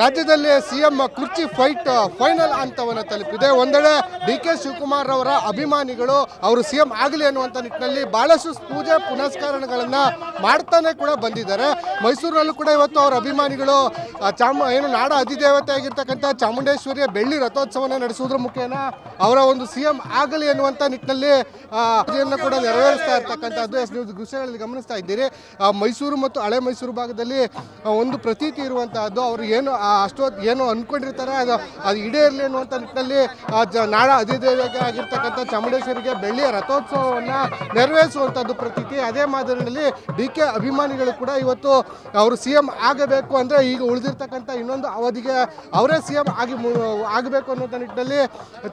ರಾಜ್ಯದಲ್ಲಿ ಸಿಎಂ ಕುರ್ಚಿ fight final ಹಂತವನ್ನು ತಲುಪಿದೆ. ಒಂದೆಡೆ ಡಿ ಕೆ ಶಿವಕುಮಾರ್ ಅವರ ಅಭಿಮಾನಿಗಳು ಅವರು ಸಿಎಂ ಆಗಲಿ ಅನ್ನುವಂಥ ನಿಟ್ಟಿನಲ್ಲಿ ಬಹಳಷ್ಟು ಪೂಜೆ ಪುನಸ್ಕಾರಗಳನ್ನು ಮಾಡ್ತಾನೆ ಕೂಡ ಬಂದಿದ್ದಾರೆ. ಮೈಸೂರಿನಲ್ಲೂ ಕೂಡ ಇವತ್ತು ಅವರ ಅಭಿಮಾನಿಗಳು ಚಾಮ, ಏನು ನಾಡ ಅಧಿದೇವತೆ ಆಗಿರ್ತಕ್ಕಂಥ ಚಾಮುಂಡೇಶ್ವರಿಯ ಬೆಳ್ಳಿ ರಥೋತ್ಸವನ ನಡೆಸುವುದ್ರ ಮುಖೇನ ಅವರ ಒಂದು ಸಿಎಂ ಆಗಲಿ ಅನ್ನುವಂಥ ನಿಟ್ಟಿನಲ್ಲಿ ಕೂಡ ನೆರವೇರಿಸ್ತಾ ಇರ್ತಕ್ಕಂಥದ್ದು. ಎಸ್ ನೀವು ದೃಶ್ಯಗಳಲ್ಲಿ ಗಮನಿಸ್ತಾ ಇದ್ದೀರಿ. ಮೈಸೂರು ಮತ್ತು ಹಳೆ ಮೈಸೂರು ಭಾಗದಲ್ಲಿ ಒಂದು ಪ್ರತೀತಿ ಇರುವಂತಹದ್ದು, ಅವರು ಏನು ಅಷ್ಟೊತ್ತು ಏನು ಅಂದ್ಕೊಂಡಿರ್ತಾರೆ ಅದು ಅದು ಈಡೇರಲಿ ಅನ್ನುವಂಥ ನಿಟ್ಟಿನಲ್ಲಿ ನಾಡ ಅಧಿದೇವಿಗೆ ಆಗಿರ್ತಕ್ಕಂಥ ಚಾಮುಂಡೇಶ್ವರಿಗೆ ಬೆಳ್ಳಿಯ ರಥೋತ್ಸವವನ್ನು ನೆರವೇರಿಸುವಂಥದ್ದು ಪ್ರತೀತಿ. ಅದೇ ಮಾದರಿಯಲ್ಲಿ ಡಿ ಕೆ ಅಭಿಮಾನಿಗಳು ಕೂಡ ಇವತ್ತು ಅವರು ಸಿ ಎಂ ಆಗಬೇಕು ಅಂದರೆ ಈಗ ಉಳಿದಿರ್ತಕ್ಕಂಥ ಇನ್ನೊಂದು ಅವಧಿಗೆ ಅವರೇ ಸಿ ಎಂ ಆಗಿ ಆಗಬೇಕು ಅನ್ನೋಂಥ ನಿಟ್ಟಿನಲ್ಲಿ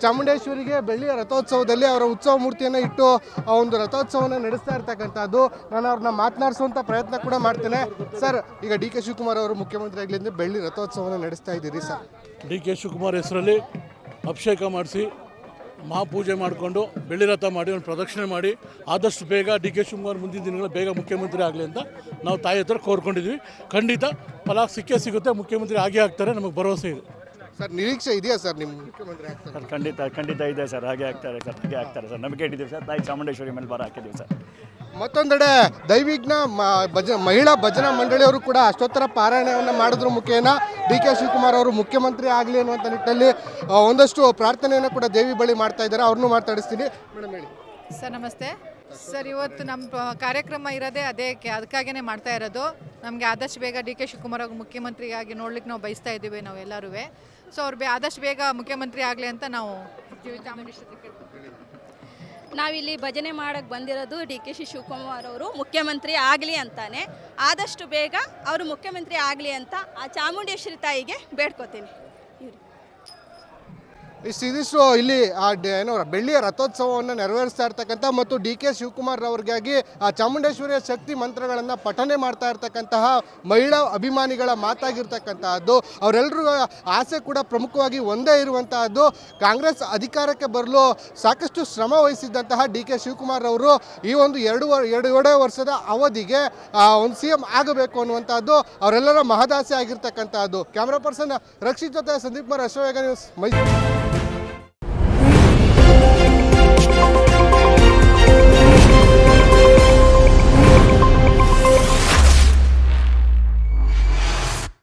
ಚಾಮುಂಡೇಶ್ವರಿಗೆ ಬೆಳ್ಳಿಯ ರಥೋತ್ಸವದಲ್ಲಿ ಅವರ ಉತ್ಸವ ಮೂರ್ತಿಯನ್ನು ಇಟ್ಟು ಆ ಒಂದು ರಥೋತ್ಸವವನ್ನು ನಡೆಸ್ತಾ ಇರ್ತಕ್ಕಂಥದ್ದು. ನಾನು ಅವ್ರನ್ನ ಮಾತನಾಡಿಸುವಂಥ ಪ್ರಯತ್ನ ಕೂಡ ಮಾಡ್ತೇನೆ. ಸರ್, ಈಗ ಡಿ ಕೆ ಶಿವಕುಮಾರ್ ಅವರು ಮುಖ್ಯಮಂತ್ರಿ ಆಗಲಿಂದ ಬೆಳ್ಳಿ ರಥೋತ್ಸವವನ್ನು ನಡೆಸ್ತಾ ಇದ್ದೀರಿ ಸರ್? ಡಿ ಕೆ ಶಿವಕುಮಾರ್ ಹೆಸರಲ್ಲಿ ಅಭಿಷೇಕ ಮಾಡಿಸಿ ಮಹಾಪೂಜೆ ಮಾಡಿಕೊಂಡು ಬೆಳ್ಳಿ ರಥ ಮಾಡಿ ಒಂದು ಪ್ರದಕ್ಷಿಣೆ ಮಾಡಿ ಆದಷ್ಟು ಬೇಗ ಡಿ ಕೆ ಶಿವಕುಮಾರ್ ಮುಂದಿನ ದಿನಗಳ ಬೇಗ ಮುಖ್ಯಮಂತ್ರಿ ಆಗಲಿ ಅಂತ ನಾವು ತಾಯಿ ಹತ್ರ ಕೋರ್ಕೊಂಡಿದ್ವಿ. ಖಂಡಿತ ಫಲ ಸಿಕ್ಕೇ ಸಿಗುತ್ತೆ, ಮುಖ್ಯಮಂತ್ರಿ ಆಗೇ ಆಗ್ತಾರೆ, ನಮಗೆ ಭರವಸೆ ಇದೆ. ಸರ್ ನಿರೀಕ್ಷೆ ಇದೆಯಾ ಸರ್ ನಿಮ್ಮ ಮುಖ್ಯಮಂತ್ರಿ ಆಗ್ತಾರೆ? ಸರ್ ಖಂಡಿತ ಖಂಡಿತ ಇದೆ ಸರ್ ಹಾಗೆ ಆಗ್ತಾರೆ ಸರ್ ಹಾಗೆ ಆಗ್ತಾರೆ ಸರ್. ನಂಬಿಕೆ ಇಟ್ಟಿದ್ದೀವಿ ಸರ್ ತಾಯಿ ಚಾಮುಂಡೇಶ್ವರಿ ಮೇಲೆ ಬಾರ ಹಾಕಿದ್ದೀವಿ ಸರ್. ಮತ್ತೊಂದೆಡೆ ದೈವಿಜ್ಞ ಮ- ಭಜ ಮಹಿಳಾ ಭಜನಾ ಮಂಡಳಿಯವರು ಕೂಡ ಅಷ್ಟೋತ್ತರ ಪಾರಾಯಣವನ್ನು ಮಾಡೋದ್ರ ಮುಖೇನ. ಡಿ ಕೆ ಶಿವಕುಮಾರ್ ಅವರು ಮುಖ್ಯಮಂತ್ರಿ ಆಗಲಿ ಅನ್ನುವಂಥ ನಿಟ್ಟಿನಲ್ಲಿ ಒಂದಷ್ಟು ಪ್ರಾರ್ಥನೆಯನ್ನು ಕೂಡ ದೇವಿ ಬಳಿ ಮಾಡ್ತಾ ಇದ್ದಾರೆ. ಅವ್ರನ್ನೂ ಮಾತಾಡಿಸ್ತೀನಿ. ಮೇಡಮ್ ಹೇಳಿ. ಸರ್ ನಮಸ್ತೆ. ಸರ್, ಇವತ್ತು ನಮ್ಮ ಕಾರ್ಯಕ್ರಮ ಇರೋದೇ ಅದೇ ಅದಕ್ಕಾಗೇ ಮಾಡ್ತಾ ಇರೋದು. ನಮಗೆ ಆದಷ್ಟು ಬೇಗ ಡಿ ಕೆ ಶಿವಕುಮಾರ್ ಅವರು ಮುಖ್ಯಮಂತ್ರಿಯಾಗಿ ನೋಡ್ಲಿಕ್ಕೆ ನಾವು ಬಯಸ್ತಾ ಇದ್ದೀವಿ ನಾವು ಎಲ್ಲರೂ ಸೊ, ಅವ್ರು ಆದಷ್ಟು ಬೇಗ ಮುಖ್ಯಮಂತ್ರಿ ಆಗಲಿ ಅಂತ ನಾವು ನಾವಿಲ್ಲಿ ಭಜನೆ ಮಾಡೋಕ್ಕೆ ಬಂದಿರೋದು ಡಿ ಕೆ ಶಿ ಶಿವಕುಮಾರ್ ಅವರು, ಮುಖ್ಯಮಂತ್ರಿ ಆಗಲಿ ಅಂತಾನೆ. ಆದಷ್ಟು ಬೇಗ ಅವರು ಮುಖ್ಯಮಂತ್ರಿ ಆಗಲಿ ಅಂತ ಆ ಚಾಮುಂಡೇಶ್ವರಿ ತಾಯಿಗೆ ಬೇಡ್ಕೋತೀನಿ. ಇಷ್ಟು ಇದಿಷ್ಟು ಇಲ್ಲಿ ಆ ಏನು ಬೆಳ್ಳಿಯ ರಥೋತ್ಸವವನ್ನು ನೆರವೇರಿಸ್ತಾ ಇರ್ತಕ್ಕಂಥ ಮತ್ತು ಡಿ ಕೆ ಶಿವಕುಮಾರ್ ಅವರಿಗಾಗಿ ಆ ಚಾಮುಂಡೇಶ್ವರಿಯ ಶಕ್ತಿ ಮಂತ್ರಗಳನ್ನು ಪಠನೆ ಮಾಡ್ತಾ ಇರ್ತಕ್ಕಂತಹ ಮಹಿಳಾ ಅಭಿಮಾನಿಗಳ ಮಾತಾಗಿರ್ತಕ್ಕಂತಹದ್ದು. ಅವರೆಲ್ಲರೂ ಆಸೆ ಕೂಡ ಪ್ರಮುಖವಾಗಿ ಒಂದೇ ಇರುವಂತಹದ್ದು. ಕಾಂಗ್ರೆಸ್ ಅಧಿಕಾರಕ್ಕೆ ಬರಲು ಸಾಕಷ್ಟು ಶ್ರಮ ವಹಿಸಿದ್ದಂತಹ ಡಿ ಕೆ ಶಿವಕುಮಾರ್ ಅವರು ಈ ಒಂದು ಎರಡು ವರ್- ಎರಡೂವರೆ ವರ್ಷದ ಅವಧಿಗೆ ಒಂದು ಸಿ ಎಂ ಆಗಬೇಕು ಅನ್ನುವಂಥದ್ದು ಅವರೆಲ್ಲರ ಮಹದಾಸೆ ಆಗಿರ್ತಕ್ಕಂತಹದ್ದು. ಕ್ಯಾಮ್ರಾ ಪರ್ಸನ್ ರಕ್ಷಿತ್ ಜೊತೆ ಸಂದೀಪ್ ಕುಮಾರ್ ಅಶ್ವವೇಗ ನ್ಯೂಸ್ ಮೈಸೂರು.